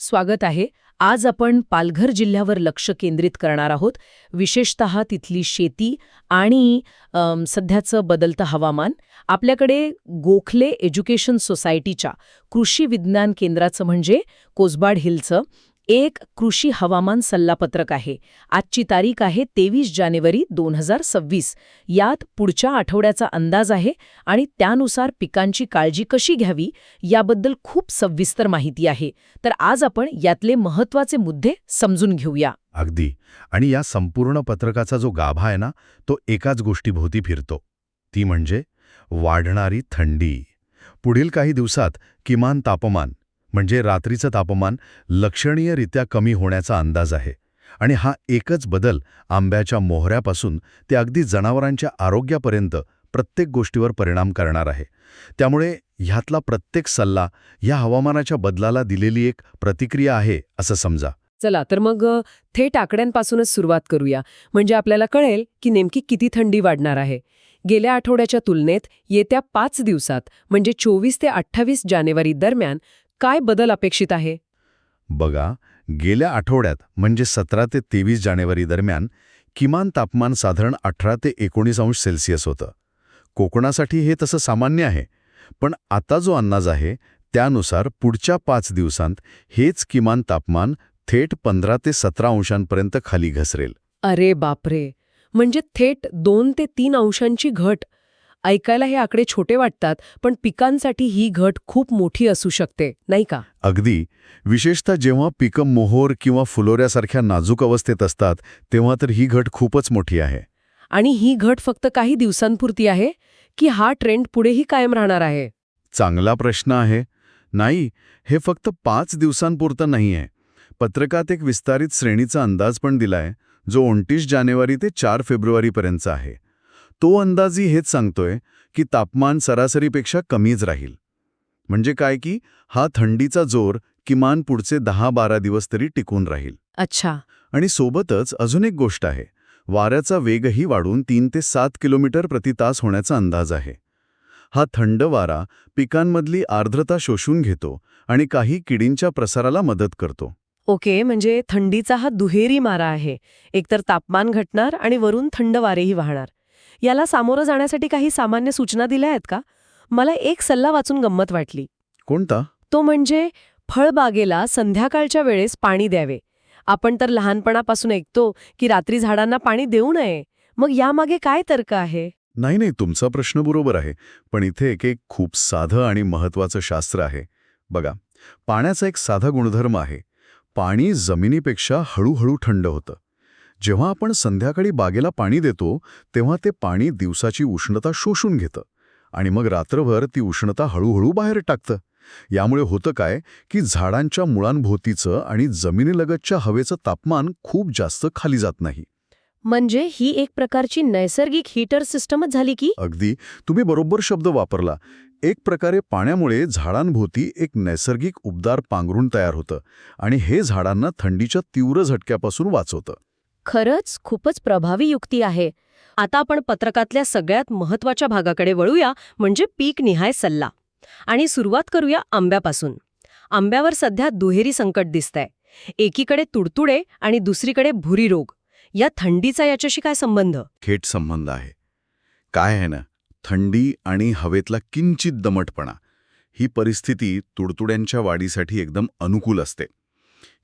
स्वागत आहे. आज आपण पालघर जिल्ह्यावर लक्ष केंद्रित करणार आहोत. विशेषत तिथली शेती आणि सध्याचं बदलतं हवामान. आपल्याकडे गोखले एज्युकेशन सोसायटीच्या कृषी विज्ञान केंद्राचं म्हणजे कोसबाड हिलचं. एक कृषी हवामान सल्लापत्रक आहे. आजची तारीख आहे तेवीस जानेवारी दोन हजार सव्वीस. यात पुढच्या आठवड्याचा अंदाज आहे आणि त्यानुसार पिकांची काळजी कशी घ्यावी याबद्दल खूप सविस्तर माहिती आहे. तर आज आपण यातले महत्त्वाचे मुद्दे समजून घेऊया. अगदी. आणि या संपूर्ण पत्रकाचा जो गाभा आहे ना तो एकाच गोष्टीभोवती फिरतो. ती म्हणजे वाढणारी थंडी. पुढील काही दिवसात किमान तापमान. म्हणजे रात्रीचं तापमान लक्षणीयरित्या कमी होण्याचा अंदाज आहे. आणि हा एकच बदल आंब्याच्या मोहऱ्यापासून ते अगदी जनावरांच्या आरोग्यापर्यंत प्रत्येक गोष्टीवर परिणाम करणार आहे. त्यामुळे ह्यातला प्रत्येक सल्ला ह्या हवामानाच्या बदलाला दिलेली एक प्रतिक्रिया आहे असं समजा. चला तर मग थेट आकड्यांपासूनच सुरुवात करूया. म्हणजे आपल्याला कळेल की नेमकी किती थंडी वाढणार आहे. गेल्या आठवड्याच्या तुलनेत येत्या पाच दिवसात म्हणजे चोवीस ते अठ्ठावीस जानेवारी दरम्यान काय बदल अपेक्षित आहे? बघा गेल्या आठवड्यात म्हणजे सतरा ते तेवीस जानेवारी दरम्यान किमान तापमान साधारण अठरा ते एकोणीस अंश सेल्सिअस होतं. कोकणासाठी हे तसं सामान्य आहे पण आता जो अंदाज आहे त्यानुसार पुढच्या पाच दिवसांत हेच किमान तापमान थेट पंधरा ते सतरा अंशांपर्यंत खाली घसरेल. अरे बापरे! म्हणजे थेट दोन ते तीन अंशांची घट ऐकायला हे आकडे छोटे वाटतात पण पिकांसाठी ही घट खूप मोठी असू शकते नाही का? अगदी. विशेषतः जेव्हा पिकं मोहोर किंवा फुलोऱ्यासारख्या नाजूक अवस्थेत असतात तेव्हा तर ही घट खूपच मोठी आहे. आणि ही घट फक्त काही दिवसांपुरती आहे? की हा ट्रेंड पुढेही कायम राहणार आहे? चांगला प्रश्न आहे. नाही हे फक्त पाच दिवसांपुरतं नाही आहे. पत्रकात एक विस्तारित श्रेणीचा अंदाज पण दिलाय जो उनतीस जानेवारी ते चार फेब्रुवारीपर्यंतचा आहे. तो अंदाजही हेच सांगतोय की तापमान सरासरीपेक्षा कमीच राहील. म्हणजे काय की हा थंडीचा जोर किमान पुढचे दहा बारा दिवस तरी टिकून राहील. अच्छा. आणि सोबतच अजून एक गोष्ट आहे वाऱ्याचा वेगही वाढून तीन ते सात किलोमीटर प्रति तास होण्याचा अंदाज आहे. हा थंड वारा पिकांमधली आर्द्रता शोषून घेतो आणि काही किडींच्या प्रसाराला मदत करतो. ओके म्हणजे थंडीचा हा दुहेरी मारा आहे. एकतर तापमान घटणार आणि वरून थंड वारेही वाहणार. याला सामोरं जाण्यासाठी काही सामान्य सूचना दिल्या आहेत का? मला एक सल्ला वाचून गंमत वाटली. कोणता? तो म्हणजे फळबागेला संध्याकाळच्या वेळेस पाणी द्यावे. आपण तर लहानपणापासून ऐकतो की रात्री झाडांना पाणी देऊ नये. मग यामागे काय तर्क आहे? नाही नाही तुमचा प्रश्न बरोबर आहे. पण इथे एक एक खूप साधं आणि महत्वाचं शास्त्र आहे. बघा पाण्याचा एक साधा गुणधर्म आहे. पाणी जमिनीपेक्षा हळूहळू थंड होतं. जेव्हा आपण संध्याकाळी बागेला पाणी देतो तेव्हा ते पाणी दिवसाची उष्णता शोषून घेतं आणि मग रात्रभर ती उष्णता हळूहळू बाहेर टाकतं. यामुळे होतं काय की झाडांच्या मुळांभोवतीचं आणि जमिनीलगतच्या हवेचं तापमान खूप जास्त खाली जात नाही. म्हणजे ही एक प्रकारची नैसर्गिक हीटर सिस्टमच झाली की? अगदी. तुम्ही बरोबर शब्द वापरला. एक प्रकारे पाण्यामुळे झाडांभोवती एक नैसर्गिक उबदार पांघरुण तयार होतं आणि हे झाडांना थंडीच्या तीव्र झटक्यापासून वाचवतं. खरंच खूपच प्रभावी युक्ती आहे. आता आपण पत्रकातल्या सगळ्यात महत्त्वाच्या भागाकडे वळूया म्हणजे पीक निहाय सल्ला. आणि सुरुवात करूया आंब्यापासून. आंब्यावर सध्या दुहेरी संकट दिसतंय. एकीकडे तुडतुडे आणि दुसरीकडे भुरी रोग. या थंडीचा याच्याशी काय संबंध? थेट संबंध आहे. काय आहे ना थंडी आणि हवेतला किंचित दमटपणा ही परिस्थिती तुडतुड्यांच्या वाढीसाठी एकदम अनुकूल असते.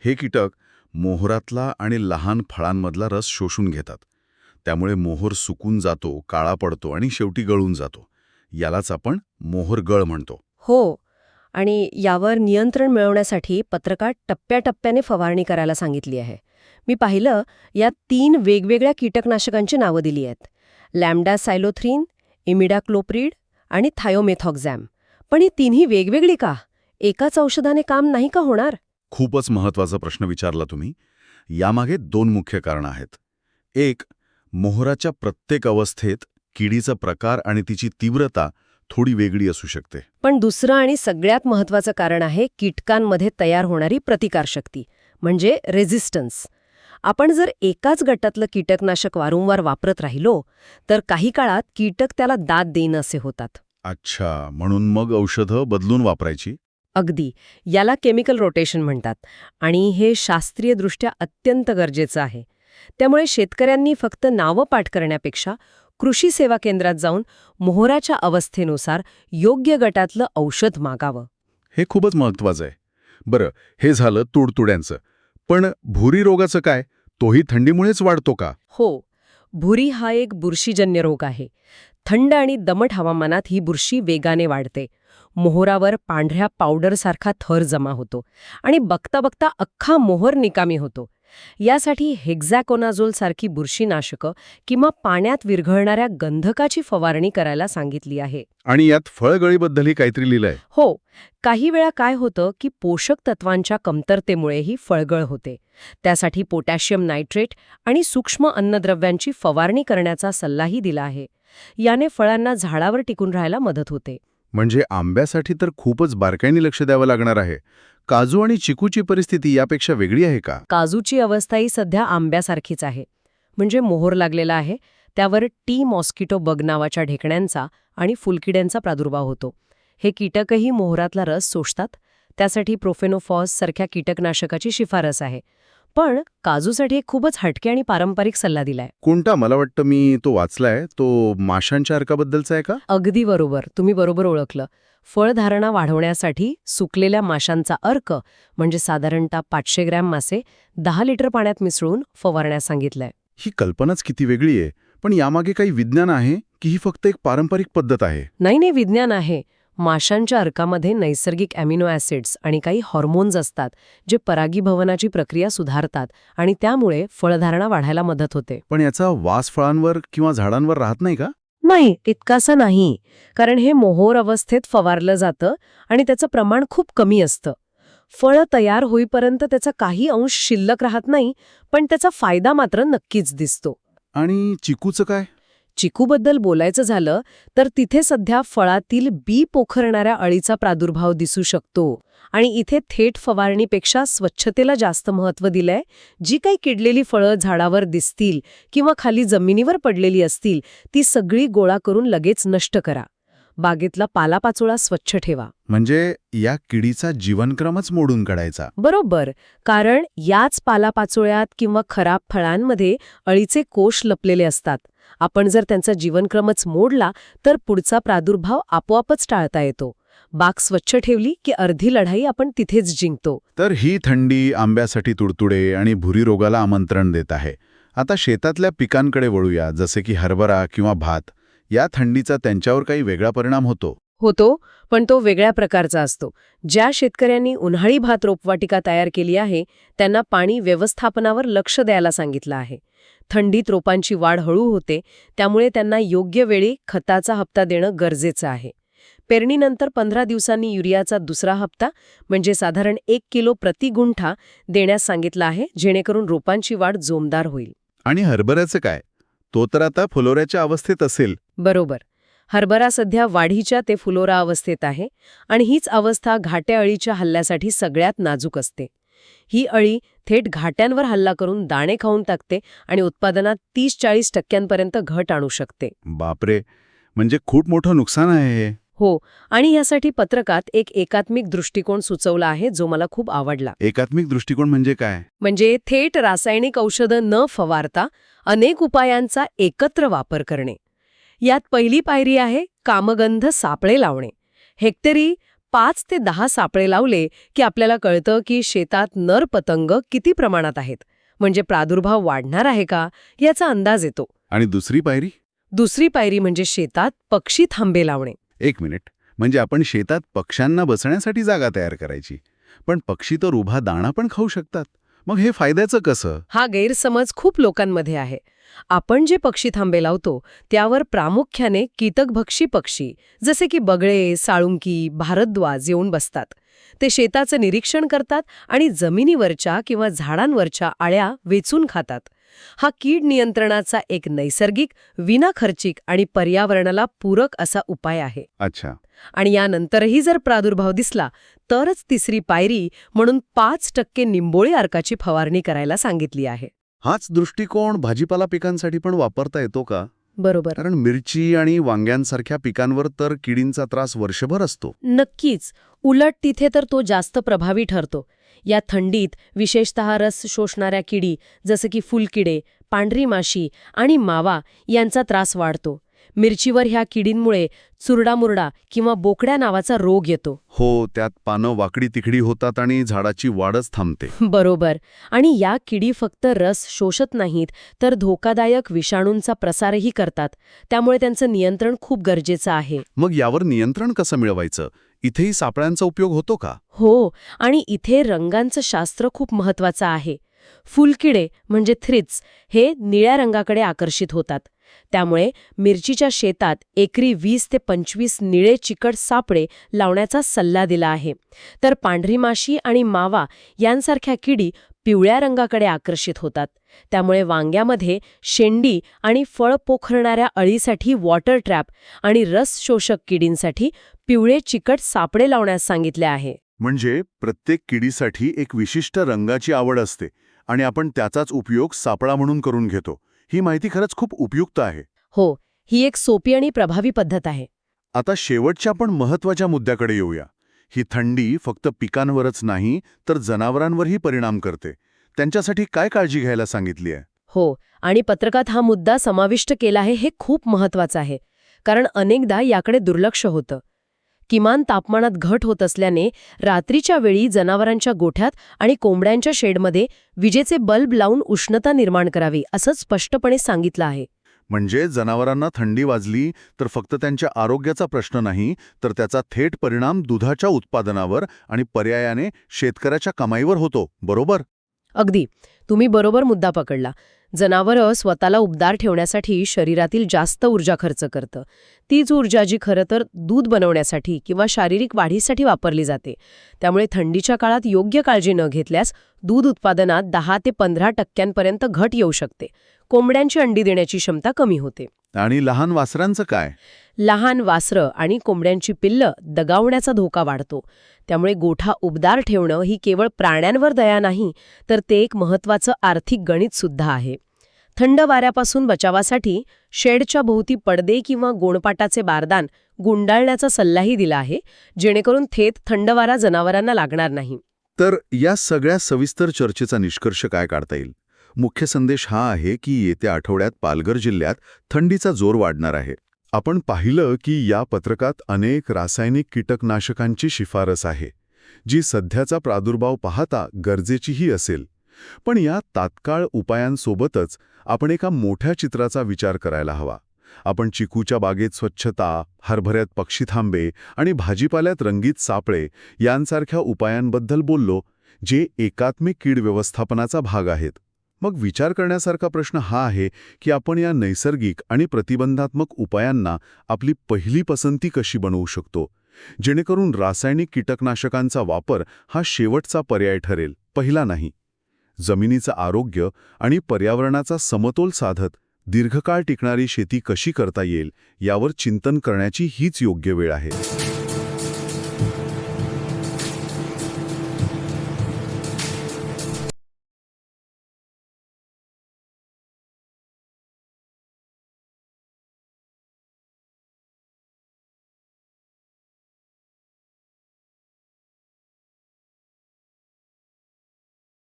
हे कीटक मोहरातला आणि लहान फळांमधला रस शोषून घेतात. त्यामुळे मोहर सुकून जातो काळा पडतो आणि शेवटी गळून जातो. यालाच आपण मोहर गळ म्हणतो. हो आणि यावर नियंत्रण मिळवण्यासाठी पत्रकार टप्प्याटप्प्याने फवारणी करायला सांगितली आहे. मी पाहिलं यात तीन वेगवेगळ्या कीटकनाशकांची नावं दिली आहेत. लॅम्डा सायलोथ्रीन इमिडाक्लोप्रीड आणि थायोमेथॉक्झॅम. पण ही तिन्ही वेगवेगळी का? एकाच औषधाने काम नाही का होणार? खूपच महत्त्वाचा प्रश्न विचारला तुम्ही. यामागे दोन मुख्य कारणं आहेत. एक मोहराच्या प्रत्येक अवस्थेत किडीचा प्रकार आणि तिची तीव्रता थोडी वेगळी असू शकते. पण दुसरं आणि सगळ्यात महत्वाचं कारण आहे कीटकांमध्ये तयार होणारी प्रतिकारशक्ती म्हणजे रेझिस्टन्स आपण जर एकाच गटातलं कीटकनाशक वारंवार वापरत राहिलो तर काही काळात कीटक त्याला दाद देणं असे होतात. अच्छा म्हणून मग औषधं बदलून वापरायची? अगदी. याला केमिकल रोटेशन म्हणतात. आणि हे शास्त्रीयदृष्ट्या अत्यंत गरजेचं आहे. त्यामुळे शेतकऱ्यांनी फक्त नावं पाठ करण्यापेक्षा कृषी सेवा केंद्रात जाऊन मोहराच्या अवस्थेनुसार योग्य गटातलं औषध मागावं. हे खूपच महत्वाचं आहे. बरं हे झालं तुडतुड्यांचं. पण भुरी रोगाचं काय? तोही थंडीमुळेच वाढतो का? हो. भुरी हा एक बुरशीजन्य रोग आहे. थंड आणि दमट हवामानात ही बुरशी वेगाने वाढते. मोहरावर पांढऱ्या पावडरसारखा थर जमा होतो आणि बघता बघता अख्खा मोहर निकामी होतो. यासाठी हेक्झॅकोनाझोल सारखी बुरशीनाशकं किंवा पाण्यात विरघळणाऱ्या गंधकाची फवारणी करायला सांगितली आहे. आणि यात फळगळीबद्दलही काहीतरी लिहिलंय. हो काही वेळा काय होतं की पोषक तत्वांच्या कमतरतेमुळेही फळगळ होते. त्यासाठी पोटॅशियम नायट्रेट आणि सूक्ष्म अन्नद्रव्यांची फवारणी करण्याचा सल्लाही दिला आहे. याने फळांना झाडावर टिकून राहायला मदत होते. म्हणजे आंब्यासाठी तर खूपच बारकाईने लक्ष द्यावं लागणार आहे. काजू आणि चिकूची परिस्थिती यापेक्षा वेगळी आहे का? काजूची अवस्थाही सध्या आंब्यासारखीच आहे. म्हणजे मोहोर लागलेला आहे त्यावर टी मॉस्किटो बग नावाच्या ढेकण्यांचा आणि फुलकिड्यांचा प्रादुर्भाव होतो. हे कीटकही मोहरातला रस शोषतात त्यासाठी प्रोफेनोफॉस सारख्या कीटकनाशकाची शिफारस आहे. पण काजूसाठी एक खूपच हटके आणि पारंपरिक सल्ला दिलाय. कोणता? मला वाटतं मी तो वाचलाय. तो माशांच्या अर्काबद्दलचा आहे का? अगदी बरोबर. तुम्ही बरोबर ओळखलं. फळधारणा वाढवण्यासाठी सुकलेल्या माशांचा अर्क म्हणजे साधारणतः पाचशे ग्रॅम मासे दहा लिटर पाण्यात मिसळून फवारण्यास सांगितलंय. ही कल्पनाच किती वेगळी आहे. पण यामागे काही विज्ञान आहे की ही फक्त एक पारंपरिक पद्धत आहे? नाही नाही विज्ञान आहे. माशांच्या अर्कामध्ये नैसर्गिक अॅमिनो ॲसिड्स आणि काही हॉर्मोन्स असतात जे परागीभवनाची प्रक्रिया सुधारतात आणि त्यामुळे फळधारणा वाढायला मदत होते. पण याचा वास फळांवर किंवा झाडांवर राहत नाही का? नाही तितकासा नाही. कारण हे मोहोर अवस्थेत फवारलं जातं आणि त्याचं प्रमाण खूप कमी असतं. फळं तयार होईपर्यंत त्याचा काही अंश शिल्लक राहत नाही पण त्याचा फायदा मात्र नक्कीच दिसतो. आणि चिकूचं काय? चिकूबद्दल बोलायचं झालं तर तिथे सध्या फळातील बी पोखरणाऱ्या अळीचा प्रादुर्भाव दिसू शकतो. आणि इथे थेट फवारणीपेक्षा स्वच्छतेला जास्त महत्त्व दिलंय जी काही किडलेली फळं झाडावर दिसतील किंवा खाली जमिनीवर पडलेली असतील ती सगळी गोळा करून लगेच नष्ट करा. बागेतला पालापाचोळा स्वच्छ ठेवा. म्हणजे या किडीचा जीवनक्रमच मोडून काढायचा. बरोबर कारण याच पालापाचोळ्यात किंवा खराब फळांमध्ये अळीचे कोश लपलेले असतात. आपण जर त्यांचा जीवनक्रमच मोडला तर पुढचा प्रादुर्भाव आपोआपच टाळता येतो. बाग स्वच्छ ठेवली की अर्धी लढाई आपण तिथेच जिंकतो. तर ही थंडी आंब्यासाठी तुडतुडे आणि भुरी रोगाला आमंत्रण देत आहे. आता शेतातल्या पिकांकडे वळूया जसे की हरभरा किंवा भात. या थंडीचा त्यांच्यावर काही वेगळा परिणाम होतो. होतो पण तो वेगळ्या प्रकारचा असतो. ज्या शेतकऱ्यांनी उन्हाळी भात रोपवाटिका तयार केली आहे त्यांना पाणी व्यवस्थापनावर लक्ष द्यायला सांगितलं आहे. थंडीत रोपांची वाढ हळू होते त्यामुळे त्यांना योग्य वेळी खताचा हप्ता देणं गरजेचं आहे. पेरणीनंतर पंधरा दिवसांनी युरियाचा दुसरा हप्ता म्हणजे साधारण एक किलो प्रति गुंठा देण्यास सांगितला आहे जेणेकरून रोपांची वाढ जोमदार होईल. आणि हरभऱ्याचं काय? तो तर आता फुलोऱ्याच्या अवस्थेत असेल. बरोबर. हरभरा सध्या वाढीच्या ते फुलोरा अवस्थेत आहे आणि हीच अवस्था घाट्या अळीच्या हल्ल्यासाठी सगळ्यात नाजूक असते. ही अळी थेट घाट्यांवर हल्ला करून दाणे खाऊन टाकते आणि उत्पादनात तीस चाळीस टक्क्यांपर्यंत घट आणू शकते. बापरे! म्हणजे खूप मोठं नुकसान आहे हे. हो आणि यासाठी पत्रकात एक एकात्मिक दृष्टिकोन सुचवला आहे जो मला खूप आवडला. एकात्मिक दृष्टिकोन म्हणजे काय? म्हणजे थेट रासायनिक औषधं न फवारता अनेक उपायांचा एकत्र वापर करणे. यात पहिली पायरी आहे कामगंध सापळे लावणे. हेक्टरी पाच ते दहा सापळे लावले की आपल्याला कळतं की शेतात नर पतंग किती प्रमाणात आहेत. म्हणजे प्रादुर्भाव वाढणार आहे का याचा अंदाज येतो. आणि दुसरी पायरी? दुसरी पायरी म्हणजे शेतात पक्षी थांबे लावणे. एक मिनिट. म्हणजे आपण शेतात पक्ष्यांना बसण्यासाठी जागा तयार करायची. पण पक्षी तर उभा दाणा पण खाऊ शकतात. मग हे फायद्याचं कसं? हा गैरसमज खूप लोकांमध्ये आहे. आपण जे पक्षी थांबे लावतो त्यावर प्रामुख्याने कीटकभक्षी पक्षी जसे की बगळे साळुंकी भारद्वाज येऊन बसतात. ते शेताचं निरीक्षण करतात आणि जमिनीवरच्या किंवा झाडांवरच्या आळ्या वेचून खातात. हा कीड नियंत्रणाचा एक नैसर्गिक विनाखर्चिक आणि पर्यावरणाला पूरक असा उपाय आहे. अच्छा. आणि यानंतरही जर प्रादुर्भाव दिसला तरच तिसरी पायरी म्हणून पाच टक्के निंबोळी अर्काची फवारणी करायला सांगितली आहे. हाच दृष्टिकोन भाजीपाला पिकांसाठी पण वापरता येतो का? बरोबर. कारण मिरची आणि वांग्यांसारख्या पिकांवर तर किडींचा त्रास वर्षभर असतो. नक्कीच. उलट तिथे तर तो जास्त प्रभावी ठरतो. या थंडीत विशेषतः रस शोषणाऱ्या किडी जसं की फुलकिडे पांढरी माशी आणि मावा यांचा त्रास वाढतो. मिरचीवर ह्या किडींमुळे चुरडामुरडा किंवा बोकड्या नावाचा रोग येतो. हो त्यात पानं वाकडी तिकडी होतात आणि झाडाची वाढच थांबते. बरोबर. आणि या किडी फक्त रस शोषत नाहीत तर धोकादायक विषाणूंचा प्रसारही करतात. त्यामुळे त्यांचं नियंत्रण खूप गरजेचं आहे. मग यावर नियंत्रण कसं मिळवायचं? इथेही सापळ्यांचा उपयोग होतो का? हो आणि इथे रंगांचं शास्त्र खूप महत्वाचं आहे. फुलकिडे म्हणजे थ्रिट्स हे निळ्या रंगाकडे आकर्षित होतात. त्यामुळे मिरचीच्या शेतात एकरी वीस ते पंचवीस निळे चिकट सापळे लावण्याचा सल्ला दिला आहे. तर पांढरी माशी आणि मावा यांसारख्या किडी पिवळ्या रंगाकडे आकर्षित होतात. त्यामुळे वांग्यामध्ये शेंडी आणि फळ पोखरणाऱ्या अळीसाठी वॉटर ट्रॅप आणि रस शोषक किडींसाठी पिवळे चिकट सापळे लावण्यास सांगितले आहे. म्हणजे प्रत्येक किडीसाठी एक विशिष्ट रंगाची आवड असते आणि आपण त्याचाच उपयोग सापळा म्हणून करून घेतो. ही माहिती खरंच खूप उपयुक्त आहे. हो ही एक सोपी आणि प्रभावी पद्धत आहे. आता शेवटच्या पण महत्त्वाच्या मुद्द्याकडे येऊया. ही थंडी फक्त पिकांवरच नाही तर जनावरांवरही परिणाम करते. त्यांच्यासाठी काय काळजी घ्यायला सांगितली आहे? हो आणि पत्रकात हा मुद्दा समाविष्ट केला आहे हे खूप महत्वाचं आहे. कारण अनेकदा याकडे दुर्लक्ष होतं. किमान तापमानात घट होत असल्याने रात्रीच्या वेळी जनावरांच्या गोठ्यात आणि कोंबड्यांच्या शेडमध्ये विजेचे बल्ब लावून उष्णता निर्माण करावी असं स्पष्टपणे सांगितलं आहे. म्हणजे जनावरांना थंडी वाजली तर फक्त त्यांच्या आरोग्याचा प्रश्न नाही तर त्याचा थेट परिणाम दुधाच्या उत्पादनावर आणि पर्यायाने शेतकऱ्याच्या कमाईवर होतो बरोबर? अगदी. तुम्ही बरोबर मुद्दा पकडला. जनावरं स्वतःला उबदार ठेवण्यासाठी शरीरातील जास्त ऊर्जा खर्च करतं. तीच ऊर्जा जी खरं तर दूध बनवण्यासाठी किंवा शारीरिक वाढीसाठी वापरली जाते. त्यामुळे थंडीच्या काळात योग्य काळजी न घेतल्यास दूध उत्पादनात दहा ते पंधरा टक्क्यांपर्यंत घट येऊ शकते. कोंबड्यांची अंडी देण्याची क्षमता कमी होते. आणि लहान वासरांचं काय? लहान वासरं आणि कोंबड्यांची पिल्लं दगावण्याचा धोका वाढतो. त्यामुळे गोठा उबदार ठेवणं ही केवळ प्राण्यांवर दया नाही तर ते एक महत्वाचं आर्थिक गणित सुद्धा आहे. थंड वाऱ्यापासून बचावासाठी शेडच्या भोवती पडदे किंवा गोणपाटाचे बारदान गुंडाळण्याचा सल्लाही दिला आहे जेणेकरून थेट थंड वारा जनावरांना लागणार नाही. तर या सगळ्या सविस्तर चर्चेचा निष्कर्ष काय काढता येईल? मुख्य संदेश हा आहे की येत्या आठवड्यात पालघर जिल्ह्यात थंडीचा जोर वाढणार आहे. आपण पाहिलं की या पत्रकात अनेक रासायनिक कीटकनाशकांची शिफारस आहे जी सध्याचा प्रादुर्भाव पाहता गरजेचीही असेल. पण या तात्काळ उपायांसोबतच आपण एका मोठ्या चित्राचा विचार करायला हवा. आपण चिकूच्या बागेत स्वच्छता हरभऱ्यात पक्षी थांबे आणि भाजीपाल्यात रंगीत सापळे यांसारख्या उपायांबद्दल बोललो जे एकात्मिक कीड व्यवस्थापनाचा भाग आहेत. मग विचार करण्यासारखा प्रश्न हा आहे की आपण या नैसर्गिक आणि प्रतिबंधात्मक उपायांना आपली पहिली पसंती कशी बनवू शकतो? जेणेकरून रासायनिक कीटकनाशकांचा वापर हा शेवटचा पर्याय ठरेल पहिला नाही. जमिनीचं आरोग्य आणि पर्यावरणाचा समतोल साधत दीर्घकाळ टिकणारी शेती कशी करता येईल यावर चिंतन करण्याची हीच योग्य वेळ आहे.